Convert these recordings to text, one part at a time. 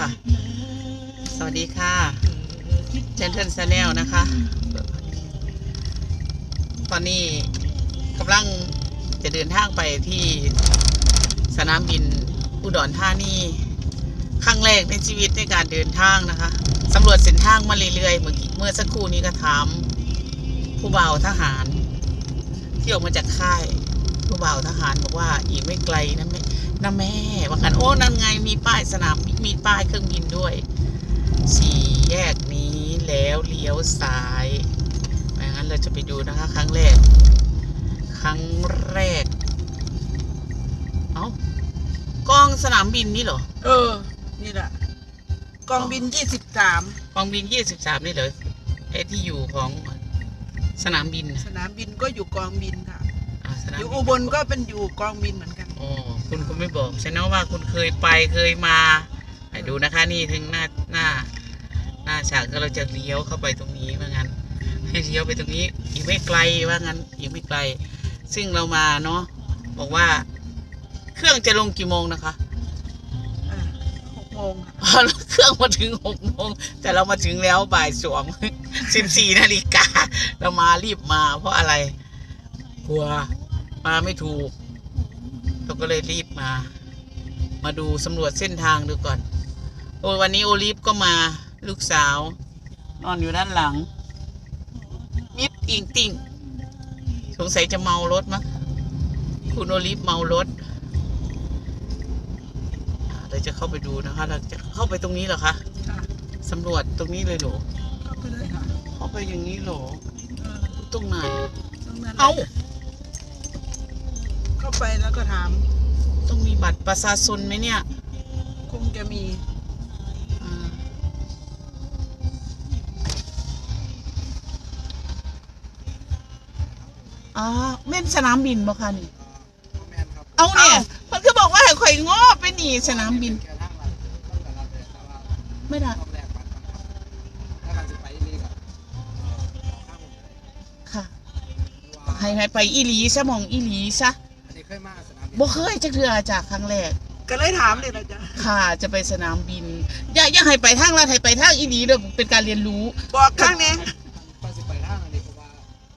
ค่ะ สวัสดีค่ะเจนเทนซาแนลนะคะ ตอนนี้กำลังจะเดินทางไปที่สนามบินอุดรธานีครั้งแรกในชีวิตในการเดินทางนะคะสำรวจเส้นทางมาเรื่อยๆเมื่อกี้เมื่อสักครู่นี้ก็ถาม ผู้บ่าวทหาร ที่ออกมาจากค่าย ผู้บ่าวทหารบอกว่าอีกไม่ไกลนะแม่ นะแม่ว่ากันโอ้นั่นไงมีป้ายสนามบินมีป้ายเครื่องบินด้วย สี่แยกนี้แล้วเลี้ยวซ้ายงั้นเราจะไปดูนะคะ ครั้งแรก ครั้งแรก เอ้ากองสนามบินนี่เหรอ เออ นี่แหละกองบินยี่สิบสามกองบินยี่สิบสามนี่เหรอไอ้ที่อยู่ของสนามบินน่ะสนามบินก็อยู่กองบินค่ะ อ่าสนามอยู่บินอุบลก็เป็นอยู่กองบินเหมือนกันโอ้ คุณคุณไม่บอกฉันนะว่าคุณเคยไปเคยมาให้ดูนะคะนี่ถึงหน้าหน้า หน้าฉากก็เราจะเลี้ยวเข้าไปตรงนี้ว่างั้น ให้เลี้ยวไปตรงนี้อีกไม่ไกลว่างั้นอีกไม่ไกล ซึ่งเรามาเนาะบอกว่า เครื่องจะลงกี่โมงนะคะอ่าหกโมงค่ะพอเครื่องมาถึงหกโมงแต่เรามาถึงแล้วบ่ายสองสิบสี่นาฬิกาเรามารีบมาเพราะอะไร กลัวมาไม่ถูก เราก็เลยรีบมา มาดูสำรวจเส้นทางดูก่อน โอ้ยวันนี้โอลิฟก็มาลูกสาว นอนอยู่ด้านหลัง มิดอิงติ่งสงสัยจะเมารถมั้งคุณโอลิฟเมารถอ่าเราจะเข้าไปดูนะคะเราจะเข้าไปตรงนี้เหรอคะค่ะสำรวจตรงนี้เลยเหรอเข้าไปเลยค่ะเข้าไปอย่างนี้เหรอเออตรงไหนตรงนั้นเอ้าเข้าไปแล้วก็ถาม ต้องมีบัตรประชาชนไหมเนี่ย คงจะมีอ่าอ๋อแม่นสนามบินบ่คะนี่แม่นครับเอาเนี่ยมันก็บอกว่าให้ข่อยง้อไปหนีสนามบินแค่ทางรัฐต้องแต่รัฐเลยแต่ว่าไม่ได้ต้องแลกบัตรกันครับถ้าการจะไปนี่ก็ข้างผมเลยค่ะว่าให้ให้ไปอีหลีซะมองอีหลีซะอันนี้ เคยมาสนามบินบ่เคยจักเทื่อจากครั้งแรก ก็เลยถามเลยนะจ๊ะค่ะ จะไปสนามบิน อย่าอย่าให้ไปทางลัดให้ไปทางอีหลีเด้อเป็นการเรียนรู้ บอกข้างนี้ก็สิไปทางอันนี้เพราะว่า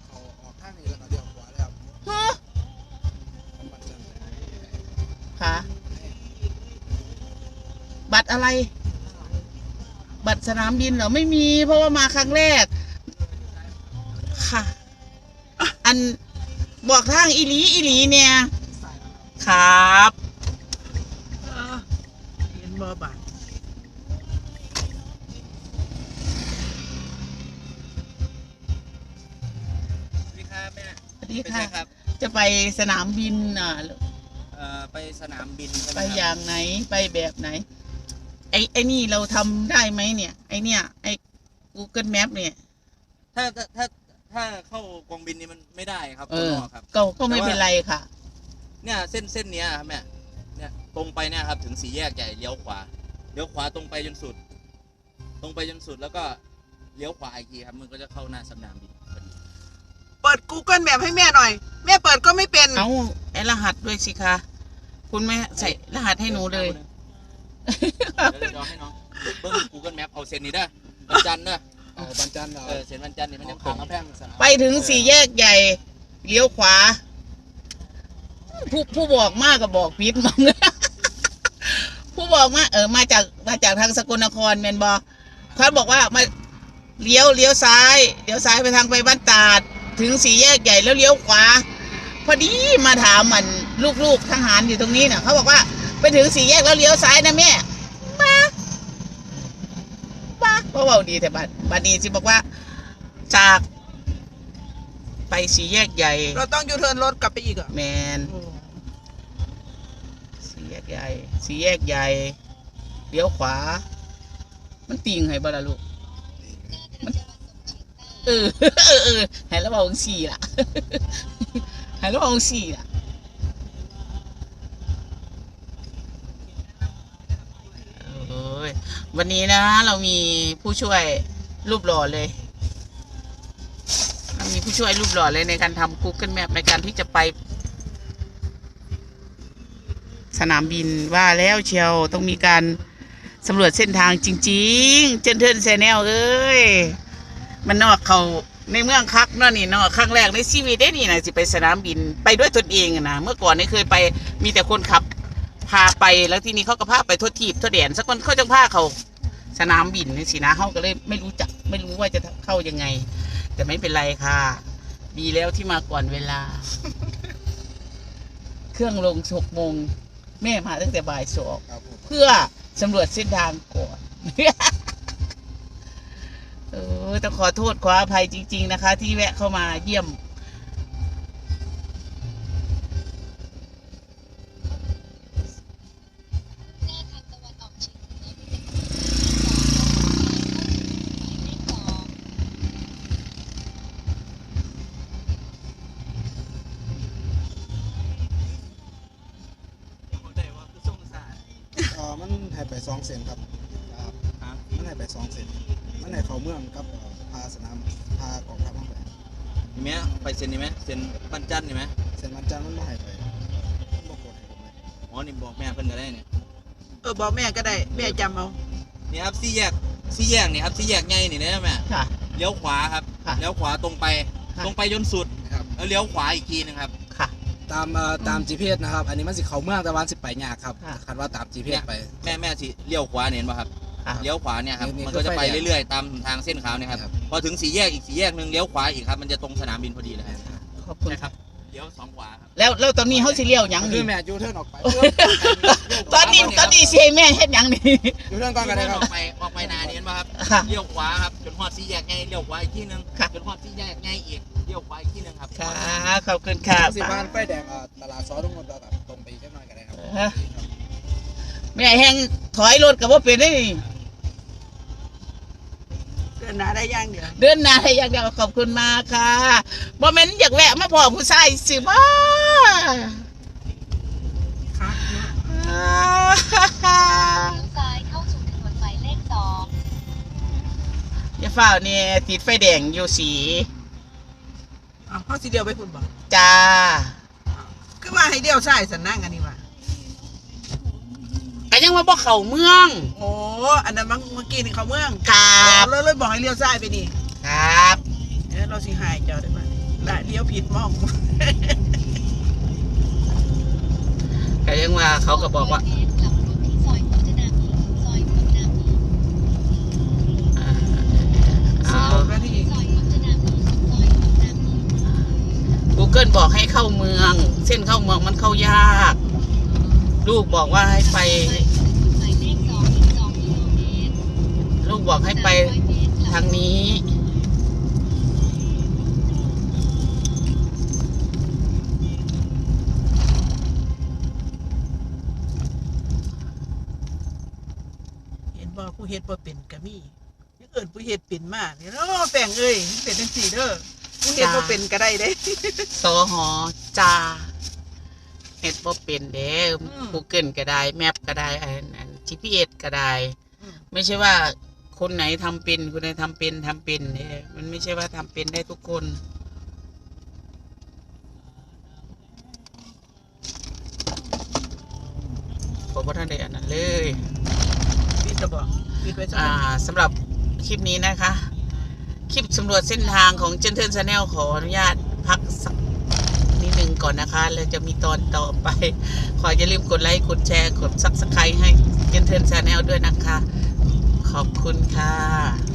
เขาออกทางนี้แล้วก็เลี้ยวขวาแล้วฮะผมบัตรจันทร์เลยค่ะบัตรอะไร บัตรสนามบินเหรอไม่มีเพราะว่ามาครั้งแรก ค่ะ อันบอกทางอีหลีอีหลีเนี่ย ครับเออเห็นบอบัตรสวัสดีครับแม่สวัสดีเป็นค่ะไงครับจะไปสนามบินอะเอ่อไปสนามบินใช่ไหมไปครับอย่างไหนไปแบบไหน ไอ้ไอ้นี่เราทำได้ไหมเนี่ย ไอ้เนี่ย ไอ้ Google Map เนี่ย ถ้าถ้าถ้าถ้าเข้ากองบินนี่มันไม่ได้ครับเอข้างอนอกครับ ก็ก็ไม่เป็นไรค่ะ เนี่ยเส้นเส้นเนี้ยครับแม่เนี่ยตรงไปเนี่ยครับถึงสี่แยกใหญ่เลี้ยวขวาเลี้ยวขวาตรงไปจนสุด ตรงไปจนสุดแล้วก็เลี้ยวขวาอีกทีครับมันก็จะเข้าหน้าสนามบินพอดีเปิด Google Map ให้แม่หน่อย แม่เปิดก็ไม่เป็น เอาไอ้รหัสด้วยสิคะ คุณแม่ใส่รหัสให้หนูเลย เดี๋ยวเดี๋ยวให้น้องเบิ้ง Google Map เอาเส้นนี้เด้อวันจันทร์เด้อเอาบัตรจันทร์เหรอเออเส้นวันจันทร์นี่มันยังขอขางงกำแพงสนามไปถึงสี่แยกใหญ่ เลี้ยวขวา ผู้ผู้บอกมากกับบอกพิษมั้งผู้บอกมาเออมาจากมาจากทางสกลนครแมนบอเขาบอกว่ามาเลี้ยวเลี้ยวซ้ายเลี้ยวซ้ายไปทางไปบ้านตาด ถึงสี่แยกใหญ่แล้วเลี้ยวขวาพอดีมาถามมันลูกๆทหารอยู่ตรงนี้น่ะเขาบอกว่าไปถึงสี่แยกแล้วเลี้ยวซ้ายนะแม่มามาเพราะว่าดีแต่บัดบัดนี้สิบอกว่า จาก ไปสี่แยกใหญ่ เราต้องยูเทิร์นรถกลับไปอีกเหรอแมนโอ้สี่แยกใหญ่สี่แยกใหญ่เลี้ยวขวา มันติงให้บ่ล่ะลูกมันเออ เออเออให้ระวังสี่ล่ะ ให้ระวังสี่ล่ะ โอ้ยวันนี้นะ เรามีผู้ช่วยรูปหล่อเลยเรามี ผู้ช่วยรูปหล่อเลยในการทำ Google Map ในการที่จะไป สนามบินว่าแล้วเชียวต้องมีการสำรวจเส้นทางจริง ๆ เจนเทิร์นแชนแนลเอ้ย มันนอกเขาในเมืองคักเนาะนี่เนาะครั้งแรกในชีวิตได้นี่นะสิไปสนามบินไปด้วยตนเองอะนะเมื่อก่อนนี่เคยไปมีแต่คนขับพาไปแล้วที่นี้เขาก็พาไปทั่วทีบทั่วแดนสักคนเขาจะพาเขาสนามบินนี่สินะเขาก็เลยไม่รู้จักไม่รู้ว่าจะเข้ายังไง แต่ไม่เป็นไรค่ะ ดีแล้วที่มาก่อนเวลา เครื่องลงหกโมงแม่มาตั้งแต่บ่ายสองครับผมเพื่อสำรวจเส้นทางก่อนเออต้องขอโทษขออภัยจริง ๆ นะคะ ที่แวะเข้ามาเยี่ยม มันให้ไปสองเซนครับครับครับมันให้ไปสองเซนมันให้เขาเมืองกับเอ่อพาสนามพากองทัพเข้าไปมีไหมไปเซ็นนี่ไหมเซ็นปันจันนี่ไหมเซนมันจันทร์มันไม่ให้ไปมันบอกกดให้ผมเลยอ๋อนี่บอกแม่เพิ่นก็ได้เนี่ยเออบอกแม่ก็ได้แม่จำเอา นี่ครับสี่แยกสี่แยกนี่ครับสี่แยกใหญ่นี่นะแม่ค่ะ เลี้ยวขวาครับค่ะเลี้ยวขวาตรงไป ค่ะ ตรงไปจนสุดครับแล้วเลี้ยวขวาอีกทีหนึงครับค่ะ ตามเอ่อตาม GPS นะครับ อันนี้มันสิเขาเมืองแต่วันสิไปยากครับค่ะ คันว่าตาม GPS ไป แม่แม่สิเลี้ยวขวาเนี่ยเห็นป่ะครับค่ะ เลี้ยวขวาเนี่ยครับนี่นี่มันก็จะไปคือไฟแดงเรื่อยๆตามทางเส้นขาวเนี่ยครับครับ พอถึงสี่แยกอีกสี่แยกหนึ่งเลี้ยวขวาอีกครับมันจะตรงสนามบินพอดีเลยครับขอบคุณใช่ครับเลี้ยวสองขวาครับแล้วแล้วตอนนี้เขาสิเลี้ยวหยังคืนี่อแม่ยูเทิร์นออกไปตอนนี้ตอนนี้เสียแม่เฮ็ดหยังนี่ยูเทิร์นก่อนก็ได้คอรับอกไปออกไปนาเนี่ยเห็นป่ะครับค่ะ เลี้ยวขวาครับจนฮอดสี่แยกไงเลี้ยวขวาอีกที่หนึ่งค่ะ จนฮอดสี่แยกไงอีก เลี้ยวขวาอีกที่หนึ่งครับค่ะขอบคุณค่ะสิบานไฟแดงเอ่อตลาดซอทุกคนก็ตรงไปอีกแค่น้อยก็ได้ครับฮะแม่แห้งถอยรถกับว่าเป็นได้นี่เดินหน้าได้อย่างเดียวเดินหน้าให้อย่างเดียวขอบคุณมากค่ะบ่แม่นอยากแวะมาพอผู้ชายสิบ้าครับซ้ายเข้าสู่ถนนหมายเลขสองอย่าเฝ้าเนี่ยติดไฟแดงอยู่สีเอาเขาสิเดียวไปคุณบอกจ้าคือว่าให้เดียวใช่สันนั่งอันนี้ว่ะก็ยังว่าบ่เข้าเมือง โอ้อันนั้นเมื่อกี้นี่เขาเมืองครับเราเลยบอกให้เลี้ยวซ้ายไปนี่ครับเออเราสิหายเจ้าได้ไหมได้เลี้ยวผิดมองก็ยังว่าเขาก็บอกว่า เมตรกลับรถที่ซอยพัฒนามีซอยพัฒนามี อ่าเอา บอกกันที่ ซอยพัฒนามีซอยพัฒนามี Google บอกให้เข้าเมือง เส้นเข้าเมืองมันเข้ายาก ลูกบอกว่าให้ไปไปสู่ถนนหมายเลขสองอีกสองกิโลเมตรลูกบอกให้ไปสามร้อยเมตรกลับทางนี้ เห็นบ่ผู้เฮ็ดบ่เป็นก็มียังเอิ้นผู้เฮ็ดเป็นมาเนี่ยเนาะแป้งเอ้ยเป็นจังซี่เด้อ ผู้เฮ็ดบ่เป็นก็ได้เด้ สอหอจ้าเน็ตบ่เป็นเด้อืม Google ก็ได้ แมปก็ได้อันอัน GPS ก็ได้อืมไม่ใช่ว่าคนไหนทำเป็นคนไหนทำเป็นทำเป็นเนี่ยมันไม่ใช่ว่าทำเป็นได้ทุกคน ผมว่าท่านได้อันนั้นเลย ปิดจะบอกปิดไว้ซะอ่าสำหรับคลิปนี้นะคะ คลิปสำรวจเส้นทางของเจนเทินชาแนลขออนุญาตพักสักนิดหนึ่งก่อนนะคะแล้วจะมีตอนต่อไป ขออย่าลืมกดไลค์กดแชร์ กดซับสไครต์ให้เจนเทินชาแนลด้วยนะคะ ขอบคุณค่ะ